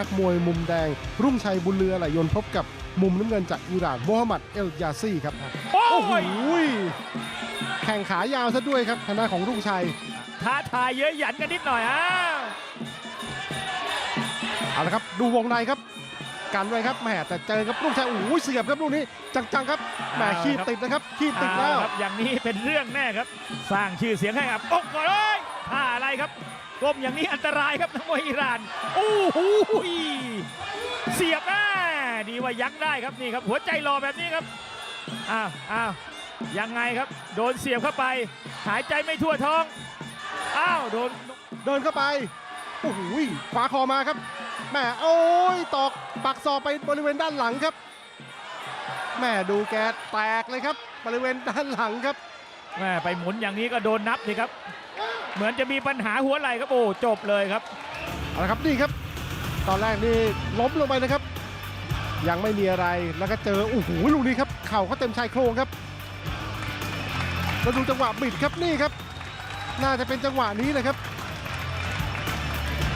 นักมวยมุมแดง รุ่งชัยบุญเรือไหลยนต์พบกับมุมน้ำเงินจากอิหร่านโมฮัมหมัดเอลยาซีครับโอ้โอ้โหยแข่งขายาวซะด้วยครับทางด้านของรุ่งชัย ท้าทายเยอะหยันกันนิดหน่อยอ้าวเอาละครับดูวงในครับกันไว้ครับแหมแต่เจอครับลูกชายโอ้โหเสียบครับลูกนี้จังๆครับแหมขีดติดนะครับขีดติดแล้วเอาครับอย่างนี้เป็นเรื่องแน่ครับ สร้างชื่อเสียงให้กับอกก่อนเลย ท่าอะไรครับก้มอย่างนี้อันตรายครับนักมวยอิหร่านโอ้โหเสียบแม่ดีว่ายักได้ครับนี่ครับ หัวใจรอแบบนี้ครับอ้าวอ้าวยังไงครับ โดนเสียบเข้าไป หายใจไม่ทั่วท้องอ้าวโดนเดินเข้าไปโอ้โหขวาคอมาครับแหมโอ้ยตอกปักศอกไปบริเวณด้านหลังครับแหมดูแกแตกเลยครับ บริเวณด้านหลังครับแม่ไปหมุนอย่างนี้ก็โดนนับนี่ครับ เหมือนจะมีปัญหาหัวไหล่ครับโอ้จบเลยครับเอาละครับนี่ครับ ตอนแรกนี่ล้มลงไปนะครับ ยังไม่มีอะไรแล้วก็เจอโอ้โหลูกนี้ครับเข่าเขาเต็มชายโครงครับแล้วดูจังหวะบิดครับนี่ครับ น่าจะเป็นจังหวะนี้เลยครับ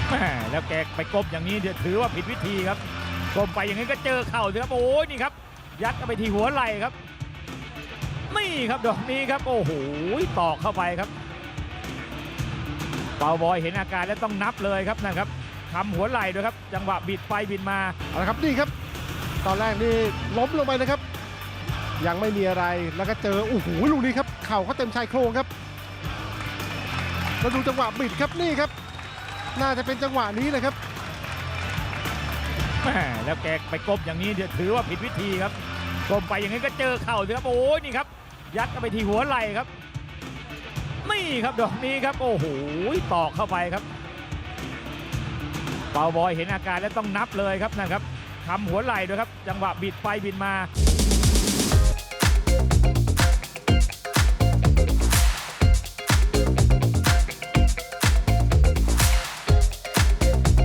แม่แล้วแกไปก้มอย่างนี้เดี๋ยวถือว่าผิดวิธีครับก้มไปอย่างนี้ก็เจอเข่าสิครับโอ้ยนี่ครับ ยัดเข้าไปที่หัวไหล่ครับนี่ครับดอกนี้ครับโอ้โหตอกเข้าไปครับ เปาบอยเห็นอาการแล้วต้องนับเลยครับนะครับทำหัวไหล่ด้วยครับ จังหวะบิดไปบิดมาเอาละครับนี่ครับ ตอนแรกนี่ล้มลงไปนะครับ ยังไม่มีอะไรแล้วก็เจอโอ้โหลูกนี้ครับเข่าเขาเต็มชายโครงครับแล้วดูจังหวะบิดครับนี่ครับ น่าจะเป็นจังหวะนี้เลยครับแม่แล้วแกไปก้มอย่างนี้เดี๋ยวถือว่าผิดวิธีครับก้มไปอย่างนี้ก็เจอเข่าสิครับโอ้ยนี่ครับ ยัดเข้าไปที่หัวไหล่ครับ นี่ครับดอกนี้ครับ โอ้โหตอกเข้าไปครับเปาบอยเห็นอาการแล้วต้องนับเลยครับนะครับทำหัวไหล่ด้วยครับ จังหวะบิดไปบิดมา